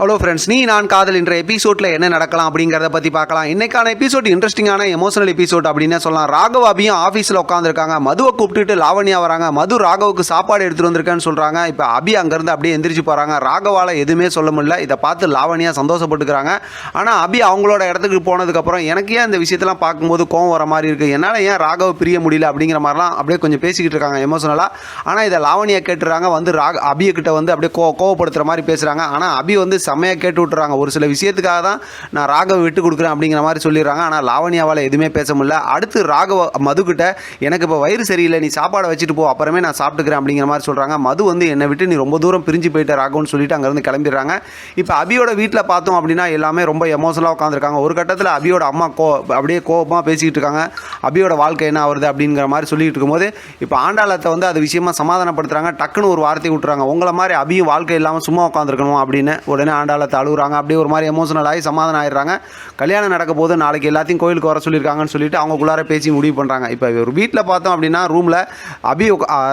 Hello friends நீ நான் காதல் என்ற எபிசோடில் என்ன நடக்கலாம் அப்படிங்கிறத பற்றி பார்க்கலாம். இன்னைக்கான எபிசோட் இன்ட்ரெஸ்டிங்கான எமோஷனல் எபிசோட் அப்படின்னு சொல்லலாம். ராகவ் அபியும் ஆஃபீஸில் உட்காந்துருக்காங்க மதுவை கூப்பிட்டுட்டு லாவணியா வராங்க. மது ராகவுக்கு சாப்பாடு எடுத்துகிட்டு வந்திருக்கேன்னு சொல்கிறாங்க இப்போ அபி அங்கேருந்து அப்படியே எந்திரிச்சு போகிறாங்க ராகவால் எதுவுமே சொல்ல முடியல. இதை பார்த்து லாவணியா சந்தோஷப்பட்டுக்கிறாங்க. ஆனால் அபி அவங்களோட இடத்துக்கு போனதுக்கப்புறம் எனக்கு ஏன் இந்த விஷயத்தெல்லாம் பார்க்கும்போது கோவம் வர மாதிரி இருக்குது என்னால் ஏன் ராகவ பிரிய முடியல அப்படிங்கிற மாதிரிலாம் அப்படியே கொஞ்சம் பேசிக்கிட்டு இருக்காங்க எமோஷனலாக ஆனால் இதை லாவணியா கேட்டுறாங்க. வந்து ராக அபியை கிட்ட வந்து அப்படியே கோ கோவப்படுத்துகிற மாதிரி பேசுகிறாங்க ஆனால் அபி வந்து செம்மையாக கேட்டு விட்டுறாங்க. ஒரு சில விஷயத்துக்காக தான் நான் ராகவ விட்டு கொடுக்குறேன் அப்படிங்கிற மாதிரி சொல்லிடுறாங்க. ஆனால் லாவணியாவால் எதுவுமே பேச முடியல. அடுத்து ராகவ மதுக்கிட்ட எனக்கு இப்போ வயிறு சரியில்லை நீ சாப்பாடை வச்சுட்டு போ அப்புறமே நான் சாப்பிட்டுக்கிறேன் அப்படிங்கிற மாதிரி சொல்கிறாங்க மது வந்து என்னை விட்டு நீ ரொம்ப தூரம் பிரிஞ்சு போயிட்ட ராகவன்னு சொல்லிட்டு அங்கேருந்து கிளம்பிடுறாங்க. இப்போ அபியோட வீட்டில் பார்த்தோம் அப்படின்னா எல்லாமே ரொம்ப எமோஷனலாக உட்காந்துருக்காங்க ஒரு கட்டத்தில் அபியோட அம்மா கோ அப்படியே கோபமாக பேசிக்கிட்டு இருக்காங்க. அபியோட வாழ்க்கை என்ன ஆகுது அப்படிங்கிற மாதிரி சொல்லிட்டு இருக்கும்போது இப்போ ஆண்டாளத்தை வந்து அது விஷயமா சமாதானப்படுத்துகிறாங்க டக்குன்னு ஒரு வார்த்தை விட்டுறாங்க. உங்களை மாதிரி அபியும் வாழ்க்கை இல்லாமல் சும்மா உட்காந்துருக்கணும் அப்படின்னு உடனே ஆண்டாளத்தை அழுகுறாங்க அப்படியே ஒரு மாதிரி எமோஷனல் ஆகி சமாதானம் ஆயிடுறாங்க. கல்யாணம் நடக்க போது நாளைக்கு எல்லாத்தையும் கோயிலுக்கு வர சொல்லியிருக்காங்கன்னு சொல்லிட்டு அவங்களுக்குள்ளார பேசி முடிவு பண்ணுறாங்க இப்போ ஒரு வீட்டில் பார்த்தோம் அப்படின்னா ரூமில் அபி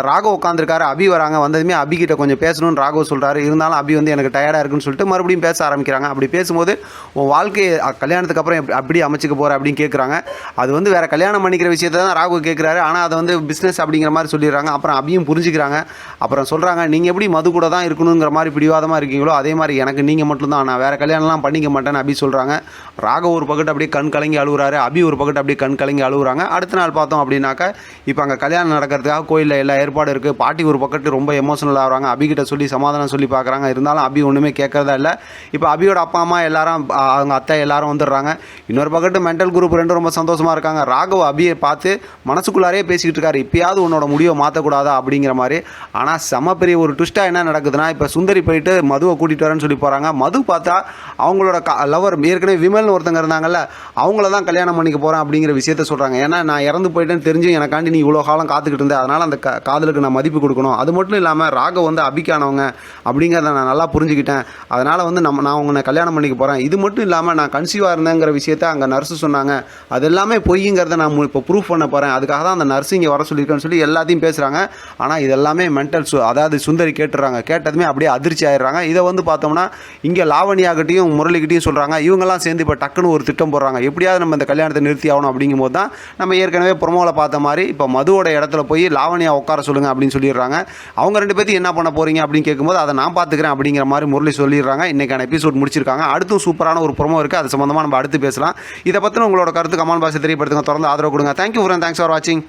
ராகவ் உட்காந்துருக்காரு அபி வராங்க. வந்ததுமே அபி கிட்ட கொஞ்சம் பேசணும்னு ராகவ் சொல்கிறாரு இருந்தாலும் அபி வந்து எனக்கு டயர்டாக இருக்குன்னு சொல்லிட்டு மறுபடியும் பேச ஆரம்பிக்கிறாங்க. அப்படி பேசும்போது உன் வாழ்க்கையை கல்யாணத்துக்கு அப்புறம் அப்படி அமைச்சுக்க போகிற அப்படின்னு கேட்குறாங்க அது வந்து வேற கல்யாணம் பண்ணிக்கிற விஷயத்தை தான் ராகவ் கேட்குறாரு ஆனால் அதை வந்து பிஸ்னஸ் அப்படிங்கிற மாதிரி சொல்லிடுறாங்க. அப்புறம் அபியும் புரிஞ்சுக்கிறாங்க. அப்புறம் சொல்கிறாங்க நீங்கள் எப்படி மது கூட தான் இருக்கணுங்கிற மாதிரி பிடிவாதமாக இருக்கீங்களோ அதே மாதிரி எனக்கு நீங்கள் மட்டும்தான் நான் வேறு கல்யாணம்லாம் பண்ணிக்க மாட்டேன்னு அபி சொல்கிறாங்க ராக ஒரு பக்கத்து அப்படியே கண் கலங்கி அழுகுறாரு அபி ஒரு பக்கத்து அப்படியே கண் கலங்கி அழுகுறாங்க. அடுத்த நாள் பார்த்தோம் அப்படின்னாக்கா இப்போ அங்கே கல்யாணம் நடக்கிறதுக்காக கோயிலில் எல்லா ஏற்பாடு இருக்குது பாட்டி ஒரு பக்கத்து ரொம்ப எமோஷனல் ஆகிறாங்க அபிகிட்ட சொல்லி சமாதானம் சொல்லி பார்க்குறாங்க. இருந்தாலும் அபி ஒன்றுமே கேட்குறதா இல்லை. இப்போ அபியோட அப்பா அம்மா எல்லாரும் அவங்க அத்தை எல்லாரும் வந்துடுறாங்க. இன்னொரு பக்கத்து மென்டல் குரூப் ரெண்டும் ரொம்ப சந்தோஷமாக இருக்காங்க. ராகவ் அபியை பார்த்து மனசுக்குள்ளாரே பேசிக்கிட்டு இருக்காரு. இப்பயாவது உன்னோட முடிவை மாற்றக்கூடாதா அப்படிங்கிற மாதிரி. ஆனால் செம பெரிய ஒரு ட்விஸ்ட்டாக என்ன நடக்குதுன்னா இப்போ சுந்தரி போயிட்டு மதுவை கூட்டிகிட்டு வரேன்னு சொல்லி போகிறாங்க மது பார்த்தா அவங்களோட க லவர் ஏற்கனவே விமல்னு ஒருத்தங்க இருந்தாங்கல்ல அவங்கள தான் கல்யாணம் பண்ணிக்க போகிறேன் அப்படிங்கிற விஷயத்த சொல்கிறாங்க ஏன்னா நான் இறந்து போயிட்டேன்னு தெரிஞ்சு எனக்காண்டி நீ இவ்வளோ காலம் காத்துக்கிட்டு இருந்தேன் அதனால் அந்த க காதலுக்கு நான் மதிப்பு கொடுக்கணும். அது மட்டும் இல்லாமல் ராக வந்து அபிக்கானவங்க அப்படிங்கிறத நான் நல்லா புரிஞ்சுக்கிட்டேன். அதனால் வந்து நம்ம நான் உங்களை கல்யாணம் பண்ணிக்க போகிறேன் இது மட்டும் இல்லாமல் நான் கன்சீவாக இருந்தேங்கிற விஷயத்த அங்கே நர்ஸு சொன்னாங்க. அது எல்லாமே பொய்ங்கிறத நான் இப்போ ப்ரூஃப் பண்ண போகிறேன் அதுக்காக தான் அந்த நர்ஸு இங்கே வர சொல்லியிருக்கேன்னு சொல்லி எல்லாத்தையும் பேசுகிறாங்க ஆனால் இதெல்லாமே மென்டல் சு அதாவது சுந்தரி கேட்டுறாங்க. கேட்டதுமே அப்படியே அதிர்ச்சி ஆயிடுறாங்க. இதை வந்து பார்த்தோம்னா இங்கே லாவணியாகிட்டையும் முரளிக்கிட்டையும் சொல்கிறாங்க இவங்கெல்லாம் சேர்ந்து இப்போ டக்குன்னு ஒரு திட்டம் போடுறாங்க. எப்படியாவது நம்ம இந்த கல்யாணத்தை நிறுத்தி ஆகணும் அப்படிங்கும்போது தான் நம்ம ஏற்கனவே புறமோவில் பார்த்த மாதிரி இப்போ மதுவோட இடத்துல போய் லாவணியா உட்கார சொல்லுங்கள் அப்படின்னு சொல்லிடுறாங்க. அவங்க ரெண்டு பேர்த்தையும் என்ன பண்ண போறீங்க அப்படின்னு கேட்கும்போது அதை நான் பார்த்துக்கிறேன் அப்படிங்கிற மாதிரி முரளி சொல்லிடுறாங்க. இன்றைக்கான எபிசோட் முடிச்சிருக்காங்க. அடுத்தும் சூப்பரான ஒரு ப்ரொமோ இருக்குது அது சம்மந்தமாக நம்ம அடுத்து பேசலாம். இதை பற்றின உங்களோட கருத்து கமான் பாஷை தெரியப்படுத்துங்க. தொடர்ந்து ஆதரவு கொடுங்க. தேங்க்யூ ஃப்ரெண்ட் தேங்க்ஸ் ஃபார் வாட்சிங்